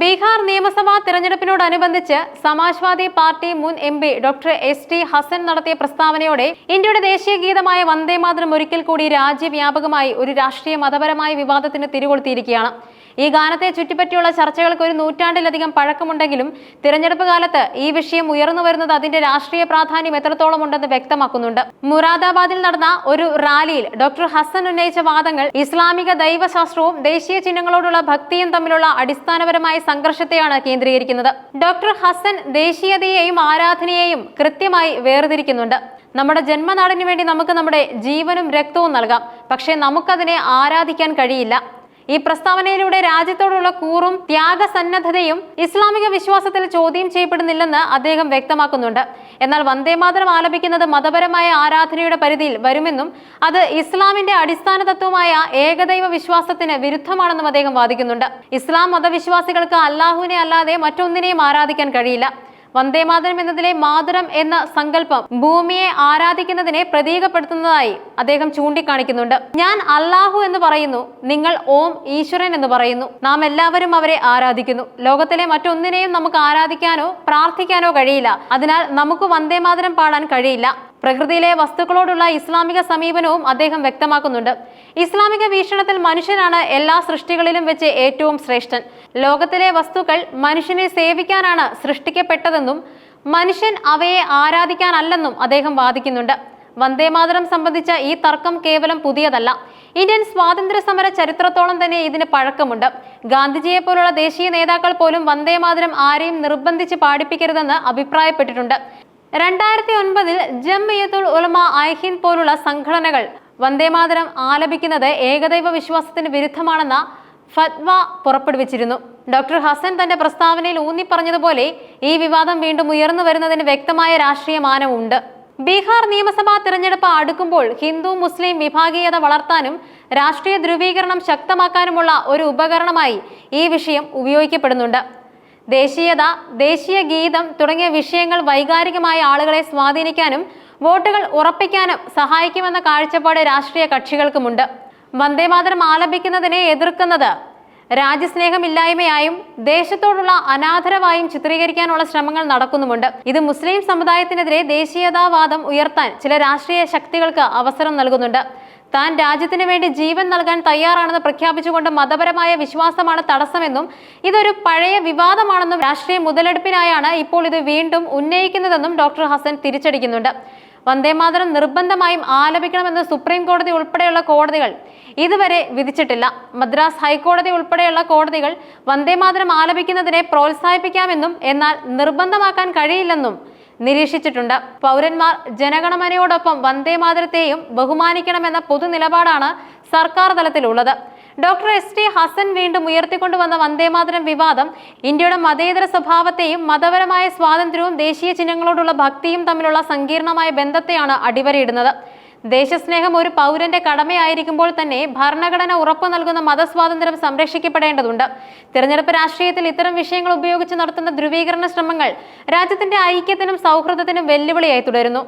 ബീഹാർ നിയമസഭാ തിരഞ്ഞെടുപ്പിനോടനുബന്ധിച്ച് സമാജ്വാദി പാർട്ടി മുൻ M P doctor S T Hasan നടത്തിയ പ്രസ്താവനയോടെ ഇന്ത്യയുടെ ദേശീയ ഗീതമായ വന്ദേമാതരം ഒരിക്കൽ കൂടി രാജ്യവ്യാപകമായി ഒരു രാഷ്ട്രീയ മതപരമായ വിവാദത്തിന് തിരികൊളുത്തിയിരിക്കുകയാണ്. ഈ ഗാനത്തെ ചുറ്റിപ്പറ്റിയുള്ള ചർച്ചകൾക്ക് ഒരു നൂറ്റാണ്ടിലധികം പഴക്കമുണ്ടെങ്കിലും തിരഞ്ഞെടുപ്പ് കാലത്ത് ഈ വിഷയം ഉയർന്നു വരുന്നത് അതിന്റെ രാഷ്ട്രീയ പ്രാധാന്യം എത്രത്തോളം ഉണ്ടെന്ന് വ്യക്തമാക്കുന്നുണ്ട്. മുറാദാബാദിൽ നടന്ന ഒരു റാലിയിൽ ഡോക്ടർ ഹസൻ ഉന്നയിച്ച വാദങ്ങൾ ഇസ്ലാമിക ദൈവശാസ്ത്രവും ദേശീയ ചിഹ്നങ്ങളോടുള്ള ഭക്തിയും തമ്മിലുള്ള അടിസ്ഥാനപരമായ സംഘർഷത്തെയാണ് കേന്ദ്രീകരിക്കുന്നത്. ഡോക്ടർ ഹസൻ ദേശീയതയെയും ആരാധനയെയും കൃത്യമായി വേർതിരിക്കുന്നുണ്ട്. നമ്മുടെ ജന്മനാടിനു വേണ്ടി നമുക്ക് നമ്മുടെ ജീവനും രക്തവും നൽകാം. പക്ഷേ നമുക്കതിനെ ആരാധിക്കാൻ കഴിയില്ല. ഈ പ്രസ്താവനയിലൂടെ രാജ്യത്തോടുള്ള കൂറും ത്യാഗസന്നദ്ധതയും ഇസ്ലാമിക വിശ്വാസത്തിൽ ചോദ്യം ചെയ്യപ്പെടുന്നില്ലെന്ന് അദ്ദേഹം വ്യക്തമാക്കുന്നുണ്ട്. എന്നാൽ വന്ദേമാതരം ആലപിക്കുന്നത് മതപരമായ ആരാധനയുടെ പരിധിയിൽ വരുമെന്നും അത് ഇസ്ലാമിന്റെ അടിസ്ഥാന തത്വമായ ഏകദൈവ വിശ്വാസത്തിന് വിരുദ്ധമാണെന്നും അദ്ദേഹം വാദിക്കുന്നുണ്ട്. ഇസ്ലാം മതവിശ്വാസികൾക്ക് അല്ലാഹുവിനെ അല്ലാതെ മറ്റൊന്നിനെയും ആരാധിക്കാൻ കഴിയില്ല. വന്ദേമാതരം എന്നതിലെ മാതരം എന്ന സങ്കല്പം ഭൂമിയെ ആരാധിക്കുന്നതിനെ പ്രതീകപ്പെടുത്തുന്നതായി അദ്ദേഹം ചൂണ്ടിക്കാണിക്കുന്നുണ്ട്. ഞാൻ അള്ളാഹു എന്ന് പറയുന്നു നിങ്ങൾ ഓം ഈശ്വരൻ എന്ന് പറയുന്നു. നാം എല്ലാവരും അവരെ ആരാധിക്കുന്നു. ലോകത്തിലെ മറ്റൊന്നിനെയും നമുക്ക് ആരാധിക്കാനോ പ്രാർത്ഥിക്കാനോ കഴിയില്ല. അതിനാൽ നമുക്ക് വന്ദേ വന്ദേമാതരം പാടാൻ കഴിയില്ല. പ്രകൃതിയിലെ വസ്തുക്കളോടുള്ള ഇസ്ലാമിക സമീപനവും അദ്ദേഹം വ്യക്തമാക്കുന്നുണ്ട്. ഇസ്ലാമിക വീക്ഷണത്തിൽ മനുഷ്യനാണ് എല്ലാ സൃഷ്ടികളിലും വെച്ച് ഏറ്റവും ശ്രേഷ്ഠൻ. ലോകത്തിലെ വസ്തുക്കൾ മനുഷ്യനെ സേവിക്കാനാണ് സൃഷ്ടിക്കപ്പെട്ടതെന്നും മനുഷ്യൻ അവയെ ആരാധിക്കാനല്ലെന്നും അദ്ദേഹം വാദിക്കുന്നുണ്ട്. വന്ദേമാതരം സംബന്ധിച്ച ഈ തർക്കം കേവലം പുതിയതല്ല. ഇന്ത്യൻ സ്വാതന്ത്ര്യ സമര ചരിത്രത്തോളം തന്നെ ഇതിന് പഴക്കമുണ്ട്. ഗാന്ധിജിയെ പോലുള്ള ദേശീയ നേതാക്കൾ പോലും വന്ദേമാതരം ആരെയും നിർബന്ധിച്ച് പാടിപ്പിക്കരുതെന്ന് അഭിപ്രായപ്പെട്ടിട്ടുണ്ട്. രണ്ടായിരത്തി ഒൻപതിൽ ജംഇയത്തുൽ ഉലമ ഐഹിന്ദ് പോലുള്ള സംഘടനകൾ വന്ദേമാതരം ആലപിക്കുന്നത് ഏകദൈവ വിശ്വാസത്തിന് വിരുദ്ധമാണെന്ന ഫത്വ പുറപ്പെടുവിച്ചിരുന്നു. ഡോക്ടർ ഹസൻ തന്റെ പ്രസ്താവനയിൽ ഊന്നി പറഞ്ഞതുപോലെ ഈ വിവാദം വീണ്ടും ഉയർന്നു വരുന്നതിന് വ്യക്തമായ രാഷ്ട്രീയ മാനമുണ്ട് ബീഹാർ നിയമസഭാ തിരഞ്ഞെടുപ്പ് അടുക്കുമ്പോൾ ഹിന്ദു മുസ്ലിം വിഭാഗീയത വളർത്താനും രാഷ്ട്രീയ ധ്രുവീകരണം ശക്തമാക്കാനുമുള്ള ഒരു ഉപകരണമായി ഈ വിഷയം ഉപയോഗിക്കപ്പെടുന്നുണ്ട്. ദേശീയത ദേശീയ ഗീതം തുടങ്ങിയ വിഷയങ്ങൾ വൈകാരികമായ ആളുകളെ സ്വാധീനിക്കാനും വോട്ടുകൾ ഉറപ്പിക്കാനും സഹായിക്കുമെന്ന കാഴ്ചപ്പാട് രാഷ്ട്രീയ കക്ഷികൾക്കുമുണ്ട്. വന്ദേമാതരം ആലപിക്കുന്നതിനെ എതിർക്കുന്നത് രാജ്യസ്നേഹമില്ലായ്മയായും ദേശത്തോടുള്ള അനാദരവായും ചിത്രീകരിക്കാനുള്ള ശ്രമങ്ങൾ നടക്കുന്നുമുണ്ട്. ഇത് മുസ്ലിം സമുദായത്തിനെതിരെ ദേശീയതാവാദം ഉയർത്താൻ ചില രാഷ്ട്രീയ ശക്തികൾക്ക് അവസരം നൽകുന്നുണ്ട്. താൻ രാജ്യത്തിന് വേണ്ടി ജീവൻ നൽകാൻ തയ്യാറാണെന്ന് പ്രഖ്യാപിച്ചുകൊണ്ട് മതപരമായ വിശ്വാസമാണ് തടസ്സമെന്നും ഇതൊരു പഴയ വിവാദമാണെന്നും രാഷ്ട്രീയ മുതലെടുപ്പിനായാണ് ഇപ്പോൾ ഇത് വീണ്ടും ഉന്നയിക്കുന്നതെന്നും ഡോക്ടർ ഹസൻ തിരിച്ചടിക്കുന്നുണ്ട്. വന്ദേമാതരം നിർബന്ധമായും ആലപിക്കണമെന്ന് സുപ്രീം കോടതി ഉൾപ്പെടെയുള്ള കോടതികൾ ഇതുവരെ വിധിച്ചിട്ടില്ല. മദ്രാസ് ഹൈക്കോടതി ഉൾപ്പെടെയുള്ള കോടതികൾ വന്ദേമാതരം ആലപിക്കുന്നതിനെ പ്രോത്സാഹിപ്പിക്കാമെന്നും എന്നാൽ നിർബന്ധമാക്കാൻ കഴിയില്ലെന്നും നിരീക്ഷിച്ചിട്ടുണ്ട്. പൗരന്മാർ ജനഗണമനയോടൊപ്പം വന്ദേമാതരത്തെയും ബഹുമാനിക്കണമെന്ന പൊതുനിലപാടാണ് സർക്കാർ തലത്തിലുള്ളത്. ഡോക്ടർ എസ് ടി ഹസൻ വീണ്ടും ഉയർത്തിക്കൊണ്ടുവന്ന വന്ദേമാതരം വിവാദം ഇന്ത്യയുടെ മതേതര സ്വഭാവത്തെയും മതപരമായ സ്വാതന്ത്ര്യവും ദേശീയ ചിഹ്നങ്ങളോടുള്ള ഭക്തിയും തമ്മിലുള്ള സങ്കീർണമായ ബന്ധത്തെയാണ് അടിവരയിടുന്നത്. ദേശസ്നേഹം ഒരു പൗരന്റെ കടമയായിരിക്കുമ്പോൾ തന്നെ ഭരണഘടന ഉറപ്പു നൽകുന്ന മതസ്വാതന്ത്ര്യം സംരക്ഷിക്കപ്പെടേണ്ടതുണ്ട്. തിരഞ്ഞെടുപ്പ് രാഷ്ട്രീയത്തിൽ ഇത്തരം വിഷയങ്ങൾ ഉപയോഗിച്ച് നടത്തുന്ന ധ്രുവീകരണ ശ്രമങ്ങൾ രാജ്യത്തിന്റെ ഐക്യത്തിനും സൗഹൃദത്തിനും വെല്ലുവിളിയായി തുടരുന്നു.